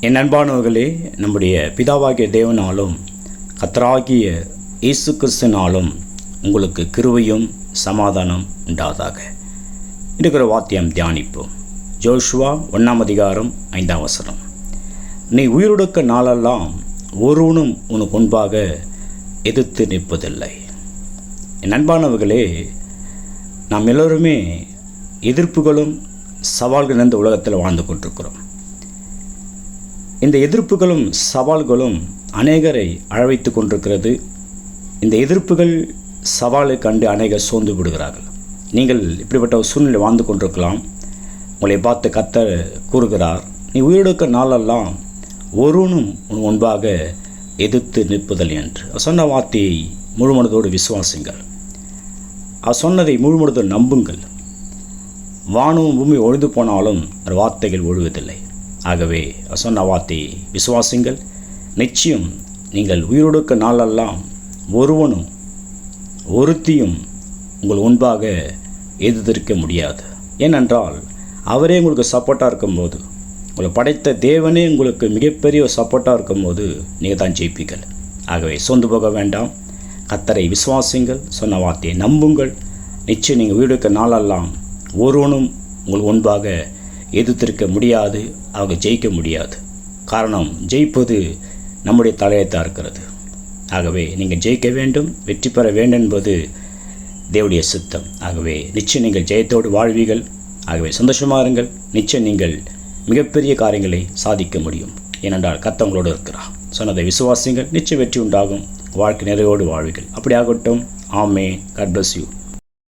என் அன்பானவர்களே நம்முடைய பிதாவாகிய தேவனாலும் கத்தராகிய இயேசு கிறிஸ்துனாலும் உங்களுக்கு கிருவையும் சமாதானம் உண்டாதாக இருக்கிற வாத்தியம் தியானிப்போம். ஜோஷுவா ஒன்றாம் அதிகாரம் ஐந்தாம் வசனம். நீ உயிரொடுக்க நாளெல்லாம் ஒருவனும் உனக்கு முன்பாக எதிர்த்து நிற்பதில்லை. என் அன்பானவர்களே நாம் எல்லோருமே எதிர்ப்புகளும் சவால்கள் இந்த உலகத்தில் வாழ்ந்து கொண்டிருக்கிறோம். இந்த எதிர்ப்புகளும் சவால்களும் அநேகரை அழவைத்து கொண்டிருக்கிறது. இந்த எதிர்ப்புகள் சவாலை கண்டு அநேகர் சோர்ந்து விடுகிறார்கள். நீங்கள் இப்படிப்பட்ட ஒரு சூழ்நிலை வாழ்ந்து கொண்டிருக்கலாம். உங்களை பார்த்து கத்தர் கூறுகிறார் நீ உயிரிழக்க நாளெல்லாம் ஒருவனும் உன் முன்பாக எதிர்த்து நிற்பதில்லை என்று. அவர் சொன்ன வார்த்தையை முழுமனதோடு விசுவாசிங்கள் அவர் சொன்னதை முழுமனதோடு நம்புங்கள். வானமும் பூமி ஒழுது போனாலும் வார்த்தைகள் ஒழுவதில்லை. ஆகவே அவர் சொன்ன விசுவாசிங்கள் நிச்சயம் நீங்கள் உயிரோடுக்க நாளெல்லாம் ஒருவனும் ஒருத்தியும் உங்கள் முன்பாக எதிர்த்திருக்க முடியாது. ஏனென்றால் அவரே உங்களுக்கு சப்போர்ட்டாக இருக்கும்போது உங்களை படைத்த தேவனே உங்களுக்கு மிகப்பெரிய ஒரு சப்போர்ட்டாக இருக்கும்போது நீங்கள் தான் ஜெயிப்பீர்கள். ஆகவே சோர்ந்து போக வேண்டாம். கத்தரை விசுவாசிங்கள் சொன்ன வார்த்தையை நம்புங்கள். நிச்சயம் நீங்கள் வீடுக்க நாளெல்லாம் ஒருவனும் உங்கள் முன்பாக எதிர்த்திருக்க முடியாது அவங்க ஜெயிக்க முடியாது. காரணம் ஜெயிப்பது நம்முடைய தலையத்தான் இருக்கிறது. ஆகவே நீங்கள் ஜெயிக்க வேண்டும் வெற்றி பெற வேண்டும் என்பது தேவடைய சித்தம். ஆகவே நிச்சயம் நீங்கள் ஜெயத்தோடு வாழ்வீர்கள். ஆகவே சந்தோஷமாக இருங்கள். நிச்சயம் நீங்கள் மிகப்பெரிய காரியங்களை சாதிக்க முடியும். ஏனென்றால் கத்தவங்களோடு இருக்கிறார். சொன்னதை விசுவாசிங்கள் நிச்சயம் வெற்றி உண்டாகும். வாழ்க்கை நிறைவோடு வாழ்வீர்கள். அப்படி ஆகட்டும் ஆமே கட் பிளஸ் யூ